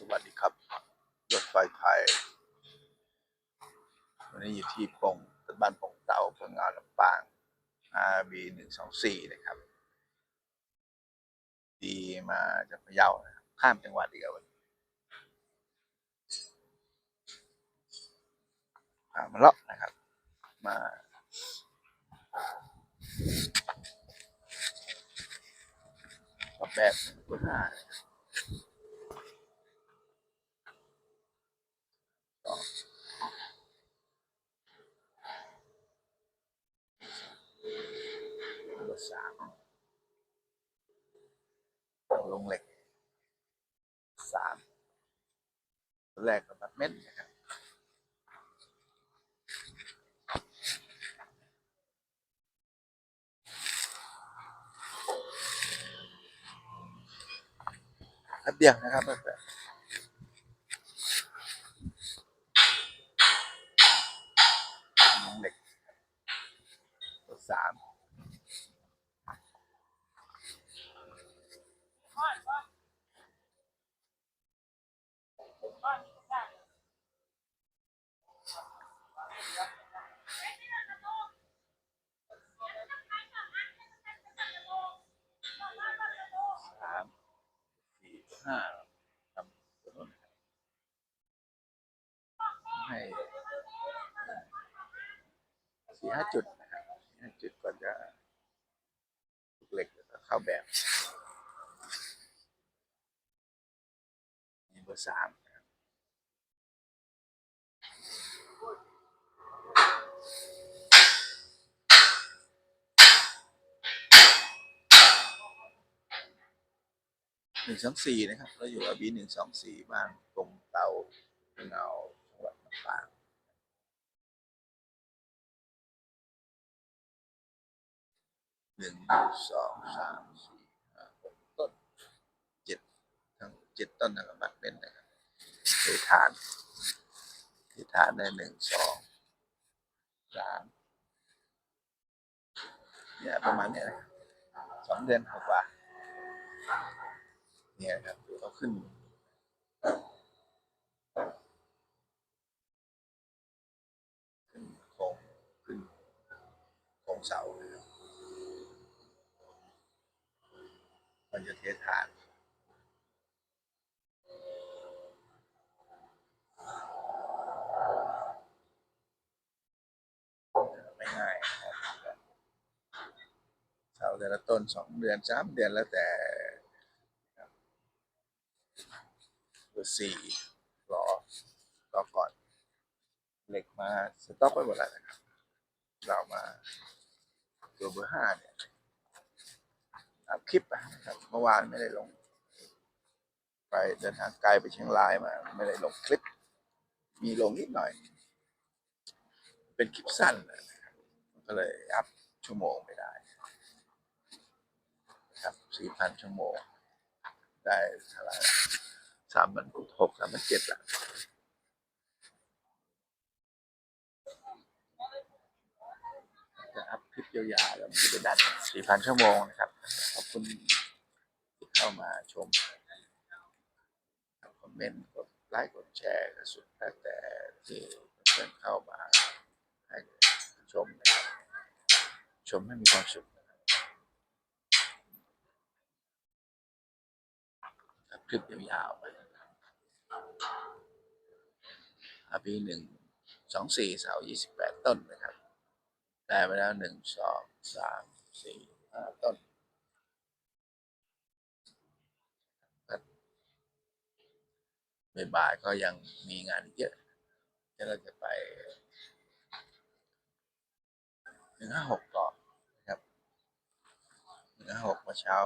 สวัสดีครับ รถไฟไทย วันนี้อยู่ที่ปงตบ้านปงเตาพังงาลำปาง RB หนึ่งสองสี่นะครับ ดีมาจากพะเยานะครับ ข้ามจังหวัดดียวผ่ามาเลาะนะครับ มาออกแบบเบอร์ห้าต่อเบอร์สามลงเหล็กสามตัวแรกกับบัต เม็ดนะครับแป๊บเดียวนะครับแป๊บเดียวลงเหล็กตัวสามสามสี่ ห้าทำตัวนู้นนะครับให้สี่ห้าจุดนะครับสี่ห้าจุดก่อนจะลูกเหล็กแล้วก็เข้าแบบนี่เบอร์สามนะครับ หนึ่งสองสี่นะครับ เราอยู่อาบีหนึ่งสองสี่บ้านตรงเตาเงาจังหวัดลำปางหนึ่งสองสามสี่ห้าหกต้นเจ็ดทั้งเจ็ดต้นนะครับบัตรเป็นนะครับเทฐานเทฐานได้หนึ่งสองสามเนี่ยประมาณนี้นะสองเดือนกว่าๆ เนี่ยครับเขาขึ้น ขึ้นโครงขึ้นโครงเสานะครับมันจะเทฐานไม่ง่ายครับเสาแต่ละต้นสองเดือนสามเดือนแล้วแต่ครับเบอร์ สี่รอรอก่อน เหล็กมาสต็อกไว้หมดแล้วนะครับ เรามาตัวเบอร์ห้าเนี่ยอัพคลิปนะครับเมื่อวานไม่ได้ลง ไปเดินทางไกลไปเชียงรายมา ไม่ได้ลงคลิป มีลงนิดหน่อย เป็นคลิปสั้นนะก็เลยอัพชั่วโมงไม่ได้ครับสี่พันชั่วโมง ได้เท่าไหร่ สามพันหกสามพันเจ็ดละจะอัพคลิปยาวๆแล้วมันจะไปดัน4,000ชั่วโมงนะครับ ขอบคุณที่เข้ามาชมคอมเมนต์กดไลค์กดแชร์ก็สุดแล้วแต่ที่เพื่อนเข้ามาให้ชมนะครับชมให้มีความสุขนะ ครับอัพคลิปยาวๆไปอาปีหนึ่งสองสี่เสายี่สิบแปดต้นนะครับ ได้ไปแล้วหนึ่งสองสามสี่ห้าต้นบบ่ายๆก็ยังมีงานเยอะเดี๋ยวเราจะไปหนึ่งห้าหกต่อนะครับหนึ่งห้าหกมื่อเช้า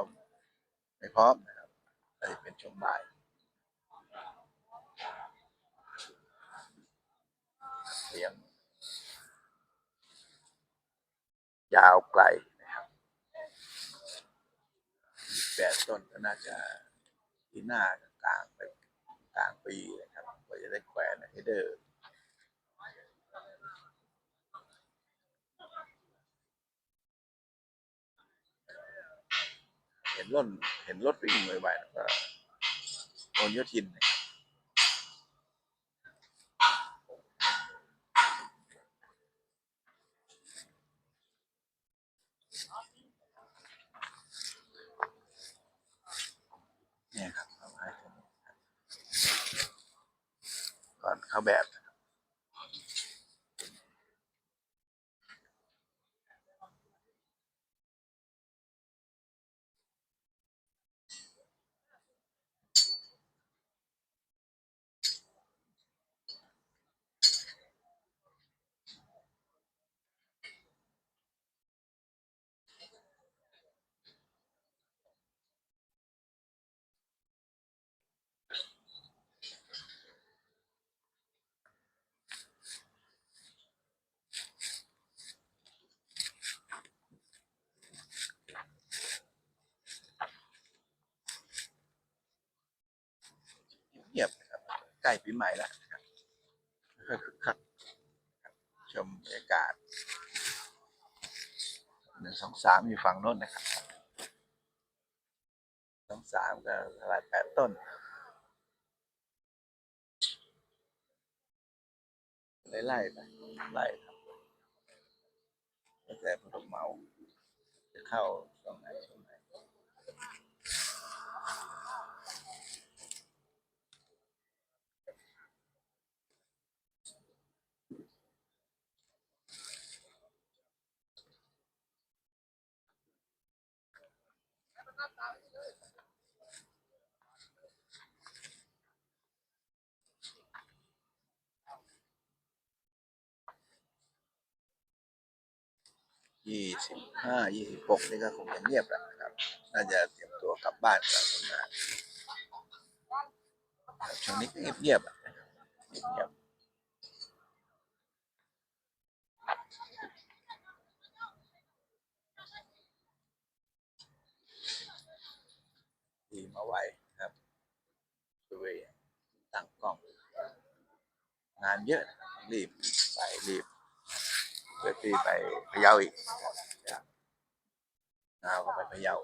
ไม่พร้อมนะครับ ก็จะเป็นช่วงบ่ายเตรียมยาวไกลนะครับแปดต้นก็น่าจะที่หน้ากลางไปกลางปีนะครับก็จะได้แขวนให้เดอร์ ห็นรถเห็นรถวิ่งบ่อยๆแล้วก็โอนโยทินเนี่ยครับก่อนเข้าแบบ เงียบๆนะครับใกล้ปีใหม่แล้วนะครับค่อยๆคึกคักครับชมบรรยากาศหนึ่งสองสามอยู่ฝั่งโน้นนะครับสองสามก็หลายแปดต้นไล่ๆไปไล่ครับแล้วแต่ผู้รับเหมาจะเข้าตรงไหน ยี่สิบห้ายี่สิบหกนี่ก็คงจะเงียบแล้วนะครับ น่าจะเตรียมตัวกลับบ้านกันทำงานครับช่วงนี้ก็เงียบๆอะนะครับเงียบๆทีมาไวครับช่วยตั้งกล้อง งานเยอะรับรีบไปรีบ เพื่อที่ไปพะเยาอีกนะครับนาวก็ไปพะเยา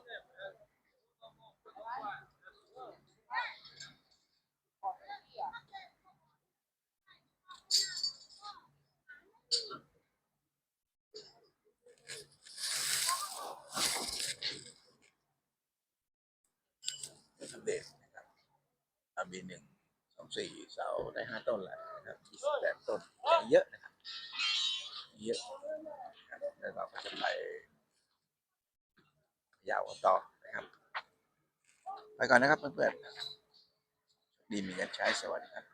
เป็นอัปเดตนะครับอาบีหนึ่งสองสี่เสาได้ห้าต้นแล้วนะครับยี่สิบแปดต้นเยอะนะครับ เยอะแล้วเราก็จะไปยาวต่อนะครับ ไปก่อนนะครับเพื่อนๆดีมีกันใช้สวัสดีครับ